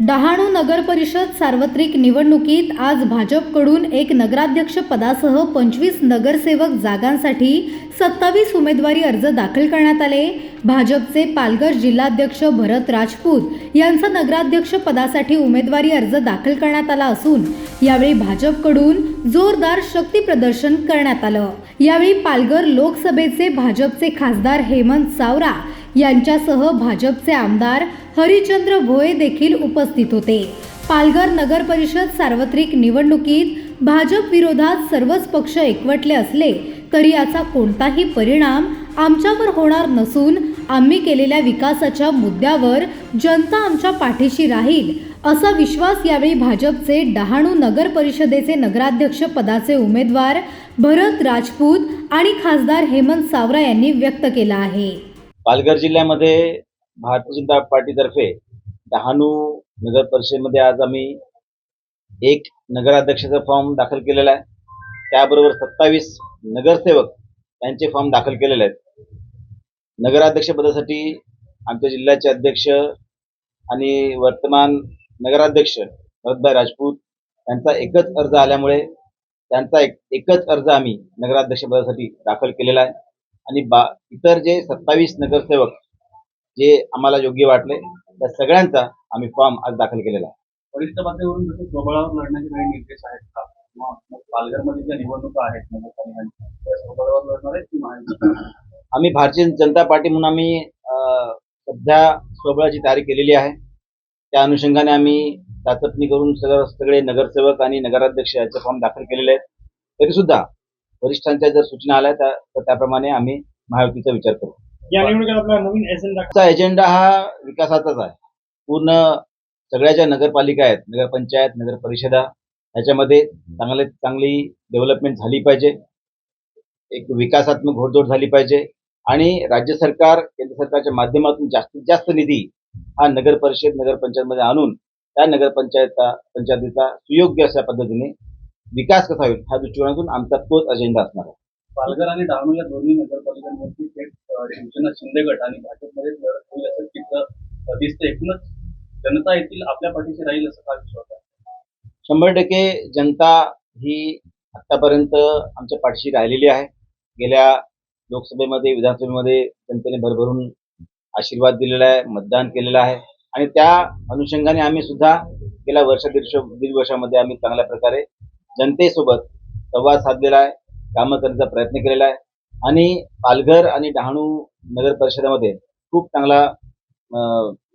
डहाणू नगर परिषद सार्वत्रिक निवडणुकीत आज भाजपकडून एक नगराध्यक्ष पदासह पंचवीस नगरसेवक जागांसाठी सत्तावीस उमेदवारी अर्ज दाखल करण्यात आले. भाजपचे पालघर जिल्हाध्यक्ष भरत राजपूत यांचा नगराध्यक्ष पदासाठी उमेदवारी अर्ज दाखल करण्यात आला असून यावेळी भाजपकडून जोरदार शक्ती प्रदर्शन करण्यात आलं. यावेळी पालघर लोकसभेचे भाजपचे खासदार हेमंत सावरा यांच्यासह भाजपचे आमदार हरिचंद्र भोये देखील उपस्थित होते. पालघर नगर परिषद सार्वत्रिक निवडणुकीत भाजप विरोधात सर्वच पक्ष एकवटले असले तरी याचा कोणताही परिणाम आमच्यावर होणार नसून आम्ही केलेल्या विकासाच्या मुद्द्यावर जनता आमच्या पाठीशी राहील असा विश्वास यावेळी भाजपचे डहाणू नगर परिषदेचे नगराध्यक्ष पदाचे उमेदवार भरत राजपूत आणि खासदार हेमंत सावरा यांनी व्यक्त केला आहे. पालघर जिल्ह्यामध्ये भारतीय जनता पार्टीतर्फे डहाणू नगर परिषदेमध्ये आज आम्ही एक नगराध्यक्षाचा फॉर्म दाखल केलेला आहे. त्याबरोबर सत्तावीस नगरसेवक यांचे फॉर्म दाखल केलेले आहेत. नगराध्यक्षपदासाठी आमच्या जिल्ह्याचे अध्यक्ष आणि वर्तमान नगराध्यक्ष भरतभाई राजपूत यांचा एकच अर्ज आल्यामुळे त्यांचा एक एकच अर्ज आम्ही नगराध्यक्षपदासाठी दाखल केलेला आहे. आणि बा इतर जे सत्तावीस नगरसेवक जे आम्हाला योग्य वाटले त्या सगळ्यांचा आम्ही फॉर्म आज दाखल केलेला आहे. वरिष्ठ पातळीवरून जसे स्वबळावर लढण्याचे काही निर्देश आहेत का? किंवा पालघरमध्ये ज्या निवडणुका आहेत नगरपालिकांच्या त्या स्वबळावर लढणार आहेत की महायुतीच्या? आम्ही भारतीय जनता पार्टी म्हणून आम्ही अं, सध्या स्वबळाची तयारी केलेली आहे. त्या अनुषंगाने आम्ही चाचपणी करून सगळं सगळे नगरसेवक आणि नगराध्यक्ष याचे फॉर्म दाखल केलेले आहेत. तरी सुद्धा वरिष्ठांच्या जर सूचना आल्या तर त्याप्रमाणे आम्ही महायुतीचा विचार करू. या निवडणुकीत आपला नवीन एजेंडा एजेंडा हा विकासाचाच आहे. पूर्ण सगळ्या ज्या नगरपालिका आहेत नगरपंचायत नगर परिषदा ह्याच्यामध्ये चांगले चांगली डेव्हलपमेंट झाली पाहिजे. एक विकासात्मक घोडदौड झाली पाहिजे. आणि राज्य सरकार केंद्र सरकारच्या माध्यमातून जास्तीत जास्त निधी हा नगर परिषद नगरपंचायतमध्ये आणून त्या नगरपंचायता पंचायतीचा सुयोग्य अशा पद्धतीने विकास कसा होईल ह्या दृष्टिकोनातून आमचा तोच अजेंडा असणार आहे. पालघर आणि डहाणू या दोन्ही नगरपालिकांवरती थेट शिवसेना शिंदे गट आणि भाजपमध्ये लढत होईल असं चित्र दिसतं एकूणच जनता येथील आपल्या पाठीशी राहील असं काय विश्वास आहे? शंभर टक्के जनता ही आतापर्यंत आमच्या पाठीशी राहिलेली आहे. गेल्या लोकसभेमध्ये विधानसभेमध्ये जनतेने भरभरून आशीर्वाद दिलेला आहे मतदान केलेलं आहे. आणि त्या अनुषंगाने आम्ही सुद्धा गेल्या वर्ष दीड दीड वर्षामध्ये आम्ही चांगल्या प्रकारे जनतेसोबत संवाद साधलेला आहे कामं करण्याचा प्रयत्न केलेला आहे. आणि पालघर आणि डहाणू नगर परिषदेमध्ये खूप चांगला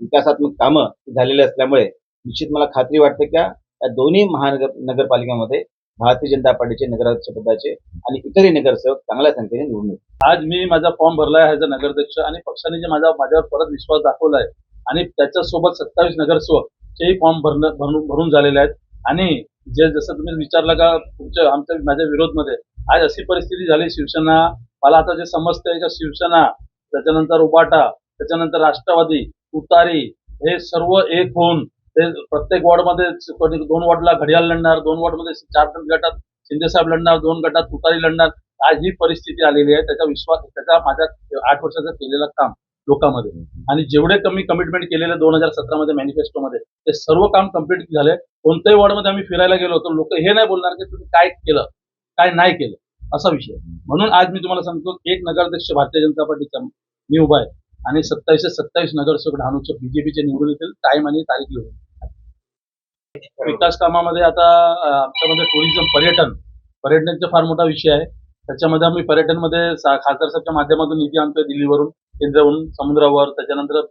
विकासात्मक कामं झालेले असल्यामुळे निश्चित मला खात्री वाटते की या दोन्ही महानगर नगरपालिकेमध्ये भारतीय जनता पार्टीचे नगराध्यक्ष पदाचे आणि इतरही नगरसेवक चांगल्या संख्येने निवडून आज मी माझा फॉर्म भरला आहे ॲज अ नगराध्यक्ष आणि पक्षाने जे माझा माझ्यावर परत विश्वास दाखवला आहे आणि त्याच्यासोबत सत्तावीस नगरसेवक चेही फॉर्म भरणं भरून भरून झालेले आहेत. आणि जे जसं तुम्ही विचारलं का तुमच्या आमच्या माझ्या विरोधमध्ये आज अशी परिस्थिती झाली शिवसेना मला आता जे समजतंय का शिवसेना त्याच्यानंतर उबाटा त्याच्यानंतर राष्ट्रवादी उतारी हे सर्व एक होऊन ते प्रत्येक वॉर्डमध्ये दोन वॉर्डला घडियाल लढणार दोन वॉर्डमध्ये चार गटात शिंदेसाहेब लढणार दोन गटात तुतारी लढणार आज ही परिस्थिती आलेली आहे. त्याचा विश्वास त्याचा माझ्या आठ वर्षाचं केलेलं काम. लोकांमध्ये. आणि जेवढे कमी कमिटमेंट केलेले दोन हजार सतरामध्ये मॅनिफेस्टोमध्ये ते सर्व काम कंप्लीट झाले. कोणत्याही वॉर्डमध्ये आम्ही फिरायला गेलो तर लोक हे नाही बोलणार की तुम्ही काय केलं काय नाही केलं असा विषय. म्हणून आज मी तुम्हाला सांगतो एक नगराध्यक्ष भारतीय जनता पार्टीचा मी उभा आहे. आणि सत्तावीसशे सत्तावीस नगरसेवक डहाणूचे बीजेपीचे निवडून येतील टाइम आणि तारीख लिहून. विकास कामामध्ये आता आमच्यामध्ये टुरिझम पर्यटन. पर्यटनचा फार मोठा विषय आहे. त्याच्यामध्ये आम्ही पर्यटनमध्ये सा- खासदार साहेबच्या माध्यमातून निधी आणतोय दिल्लीवरून. केंद्रावरून समुद्रावर त्याच्यानंतर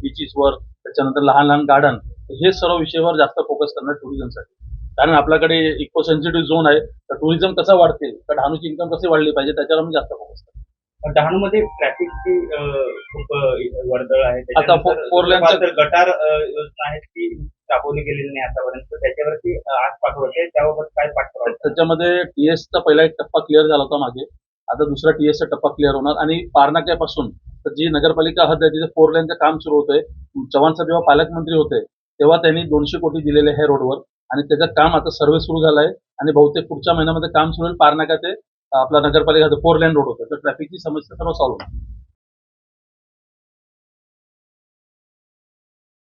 बीचीसवर त्याच्यानंतर लहान लहान गार्डन हे सर्व विषयावर जास्त फोकस करणार टुरिझमसाठी कारण आपल्याकडे इको सेन्सिटिव्ह झोन आहे तर टुरिझम कसा वाढतील तर डहाणूची इन्कम कशी वाढली पाहिजे त्याच्यावर आम्ही जास्त फोकस करतो डहाणूमध्ये ट्रॅफिकची खूप वर्दळ आहे आता फोर दुसरं गटार अं, योजना आहे ती राबवली गेलेली नाही आतापर्यंत त्याच्यावरती आज पाठवते त्याबाबत काय पाठवलं त्याच्यामध्ये टीएसचा पहिला एक टप्पा क्लिअर झाला होता मागे. आता दुसरा टीएसचा टप्पा क्लिअर होणार. आणि पारनाक्यापासून तर जी नगरपालिका हद्द आहे तिथे फोर लेनचं काम सुरू होतंय चव्हाण साहेब जेव्हा पालकमंत्री होते तेव्हा त्यांनी दोनशे कोटी दिलेले आहे रोडवर आणि त्याचं काम आता सर्वे सुरू झालं आहे आणि बहुतेक पुढच्या महिन्यामध्ये काम सुरू होईल. पारनाका ते आपला नगरपालिका फोर लेन रोड होतं. तर ट्रॅफिकची समस्या सर्व सॉल्व्ह